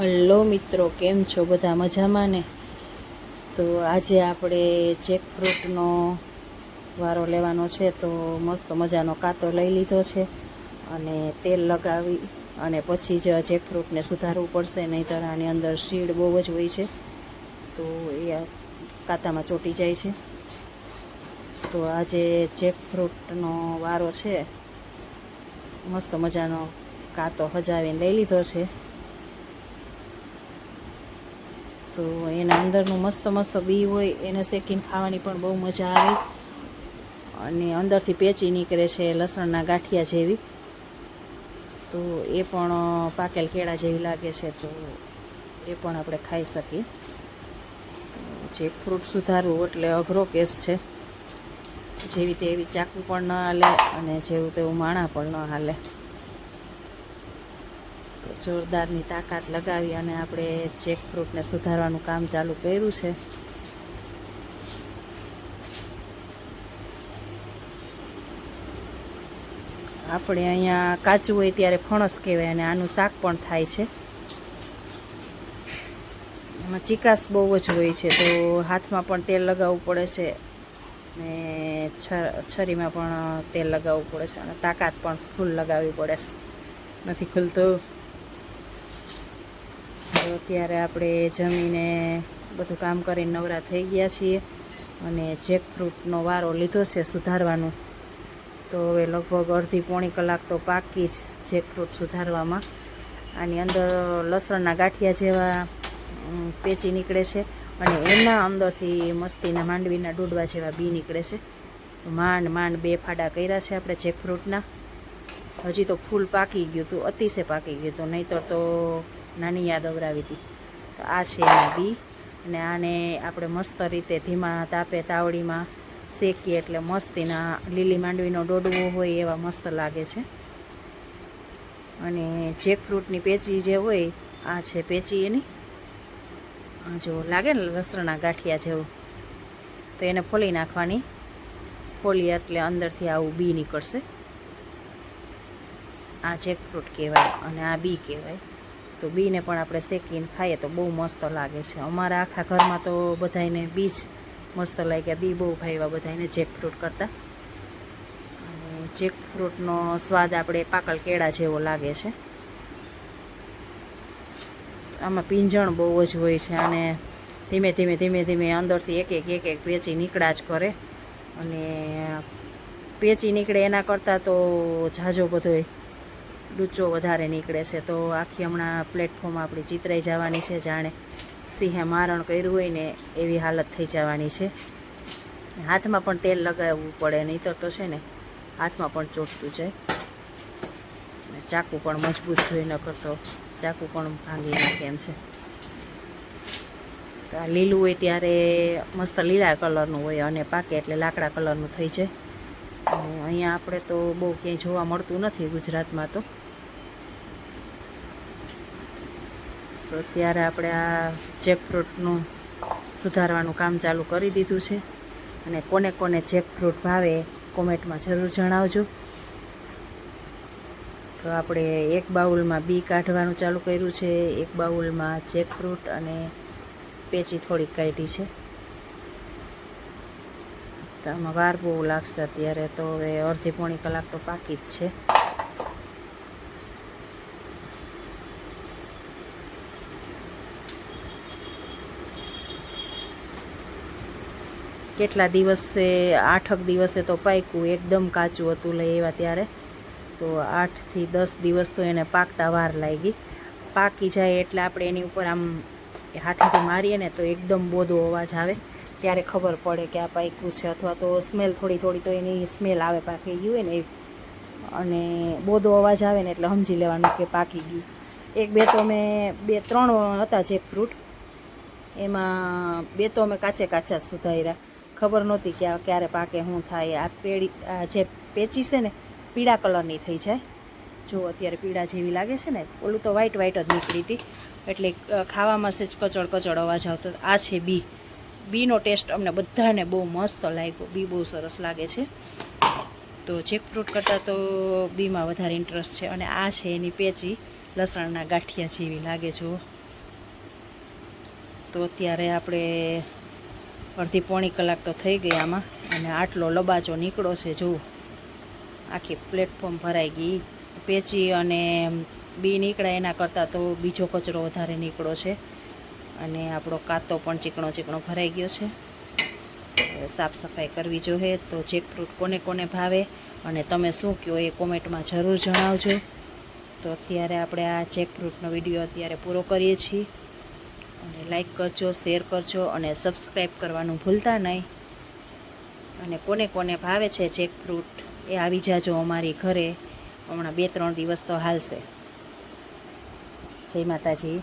Hello મિત્રો, કેમ છો? બધા મજામાં ને? તો આજે આપણે જેકફ્રૂટનો વારો લેવાનો છે, તો મસ્ત મજાનો કાતો લઈ લીધો છે અને તેલ લગાવી અને પછી જ જેકફ્રૂટને સુધારવું પડશે, નહીંતર આની અંદર શીડ બહુ જ હોય છે. તો એ કાતામાં ચોંટી જાય છે. તો આજે જેકફ્રૂટનો વારો છે. મસ્ત મજાનો કાતો હજાવીને લઈ લીધો છે. તો એના અંદરનું મસ્ત મસ્ત બી હોય, એને શેકીને ખાવાની પણ બહુ મજા આવે. અને અંદરથી પેચી નીકળે છે લસણના ગાંઠિયા જેવી. તો એ પણ પાકેલ કેળા જેવી લાગે છે તો એ પણ આપણે ખાઈ શકીએ. જે ફ્રૂટ સુધારવું એટલે અઘરો કેસ છે. જેવી તેવી ચાકુ પણ ન હાલે અને જેવું તેવું માણા પણ ન હાલે. જોરદારની તાકાત લગાવી અને આપણે ચેક ફ્રૂટને સુધારવાનું કામ ચાલુ કર્યું છે. આપણે અહીંયા કાચું હોય ત્યારે ફણસ કહેવાય અને આનું શાક પણ થાય છે. એમાં ચિકાસ બહુ જ હોય છે, તો હાથમાં પણ તેલ લગાવવું પડે છે ને છરીમાં પણ તેલ લગાવવું પડે છે અને તાકાત પણ ફૂલ લગાવવી પડે છે. નથી ખુલતું? તો અત્યારે આપણે જમીને બધું કામ કરીને નવરા થઈ ગયા છીએ અને જેક ફ્રૂટનો વારો લીધો છે સુધારવાનો. તો હવે લગભગ અડધી પોણી કલાક તો પાકી જ જેક ફ્રૂટ સુધારવામાં. આની અંદર લસણના ગાંઠિયા જેવા પેચી નીકળે છે અને એના અંદરથી મસ્તીના માંડવીના ડોડવા જેવા બી નીકળે છે. માંડ માંડ બે ફાડા કર્યા છે આપણે જેક ફ્રૂટના હજી તો ફૂલ પાકી ગયું હતું અતિશય પાકી ગયું હતું નહીંતર તો નાની યાદ અવરાવી હતી તો આ છે એના બી, અને આને આપણે મસ્ત રીતે ધીમા તાપે તાવડીમાં શેકીએ એટલે મસ્તીના લીલી માંડવીનો ડોડવો હોય એવા મસ્ત લાગે છે. અને જેકફ્રૂટની પેચી જે હોય, આ છે પેચી એની. જો લાગે ને લસણના ગાંઠિયા જેવું. તો એને ફોલી નાખવાની. ફોલી એટલે અંદરથી આવું બી નીકળશે. આ જેકફ્રૂટ કહેવાય અને આ બી કહેવાય. તો બીને પણ આપણે શેકીને ખાઈએ તો બહુ મસ્ત લાગે છે. અમારા આખા ઘરમાં તો બધાયને બી જ મસ્ત લાગ્યા બી બહુ ભાવ્યા બધાયને જેકફ્રૂટ કરતાં. અને જેકફ્રૂટનો સ્વાદ આપણે પાકલ કેળા જેવો લાગે છે. આમાં પીંજણ બહુ જ હોય છે અને ધીમે ધીમે ધીમે ધીમે અંદરથી એક એક એક એક પેચી નીકળ્યા જ કરે. અને પેચી નીકળે એના કરતાં તો ઝાઝો બધોય ડૂચો વધારે નીકળે છે. તો આખી હમણાં પ્લેટફોર્મ આપણી ચિતરાઈ જવાની છે. જાણે સિંહે મારણ કર્યું હોય ને એવી હાલત થઈ જવાની છે. હાથમાં પણ તેલ લગાવવું પડે, નહીંતર તો છે ને હાથમાં પણ ચોટતું જાય. ચાકુ પણ મજબૂત જોઈ ન કરતો ચાકુ પણ ભાંગી નાખે એમ છે. તો આ લીલું હોય ત્યારે મસ્ત લીલા કલરનું હોય અને પાકે એટલે લાકડા કલરનું થઈ જાય. અહીંયા આપણે તો બહુ ક્યાંય જોવા મળતું નથી ગુજરાતમાં તો. તો ત્યારે આપણે આ જેકફ્રૂટનું સુધારવાનું કામ ચાલુ કરી દીધું છે. અને કોને કોને જેકફ્રૂટ ભાવે કોમેન્ટમાં જરૂર જણાવજો. તો આપણે એક બાઉલમાં બી કાઢવાનું ચાલુ કર્યું છે. એક બાઉલમાં જેકફ્રૂટ અને પેચી થોડીક કાઢી છે. તો આમાં વાર બહુ લાગશે અત્યારે તો હવે અડધી પોણી કલાક તો પાકી જ છે. કેટલા દિવસે, આઠક દિવસે તો પાક્યું, એકદમ કાચું હતું લઈ એવા ત્યારે. તો આઠથી દસ દિવસ તો એને પાકતા વાર લાગી. પાકી જાય એટલે આપણે એની ઉપર આમ હાથેથી મારીએ ને તો એકદમ બોધો અવાજ આવે. ત્યારે ખબર પડે કે આ પાક્યું છે અથવા તો સ્મેલ થોડી થોડી તો એની સ્મેલ આવે, પાકી ગયું હોય ને અને બોધો અવાજ આવે ને એટલે સમજી લેવાનું કે પાકી ગયું. એક બે તો મેં બે ત્રણ હતા જે ફ્રૂટ એમાં બે તો અમે કાચે કાચા સુધાર્યા. ખબર નહોતી કે આ ક્યારે પાકે, શું થાય. આ પેડી આ જે પેચી છે ને, પીળા કલરની થઈ જાય. જો અત્યારે પીળા જેવી લાગે છે ને, ઓલું તો વ્હાઈટ વ્હાઈટ જ નીકળી હતી. એટલે ખાવામાં સેજ કચડ કચડ અવાજ આવતો. આ છે બી. બીનો ટેસ્ટ અમને બધાને બહુ મસ્ત લાગ્યો. બી બહુ સરસ લાગે છે. તો જેક ફ્રૂટ કરતાં તો બીમાં વધારે ઇન્ટરેસ્ટ છે. અને આ છે એની પેચી, લસણના ગાંઠિયા જેવી લાગે જો તો અત્યારે આપણે અડધી પોણી કલાક તો થઈ ગઈ આમાં, અને આટલો લબાચો નીકળો છે, જુઓ. આખી પ્લેટફોર્મ ભરાઈ ગઈ. પેચી અને બી નીકળાય એના કરતાં તો બીજો કચરો વધારે નીકળો છે. અને આપણો કાતો પણ ચીકણો ચીકણો ભરાઈ ગયો છે. સાફ સફાઈ કરવી જોઈએ, તો જેકફ્રૂટ કોને કોને ભાવે અને તમે શું કહો એ કોમેન્ટમાં જરૂર જણાવજો. તો અત્યારે આપણે આ જેકફ્રૂટનો વીડિયો અત્યારે પૂરો કરીએ છીએ. અને લાઈક કરજો શેર કરજો અને સબસ્ક્રાઈબ કરવાનું ભૂલતા નહીં. અને કોને કોને ભાવે છે જેકફ્રૂટ એ આવી જાજો અમારી ઘરે. હમણાં બે ત્રણ દિવસ તો હાલશે. જય માતાજી.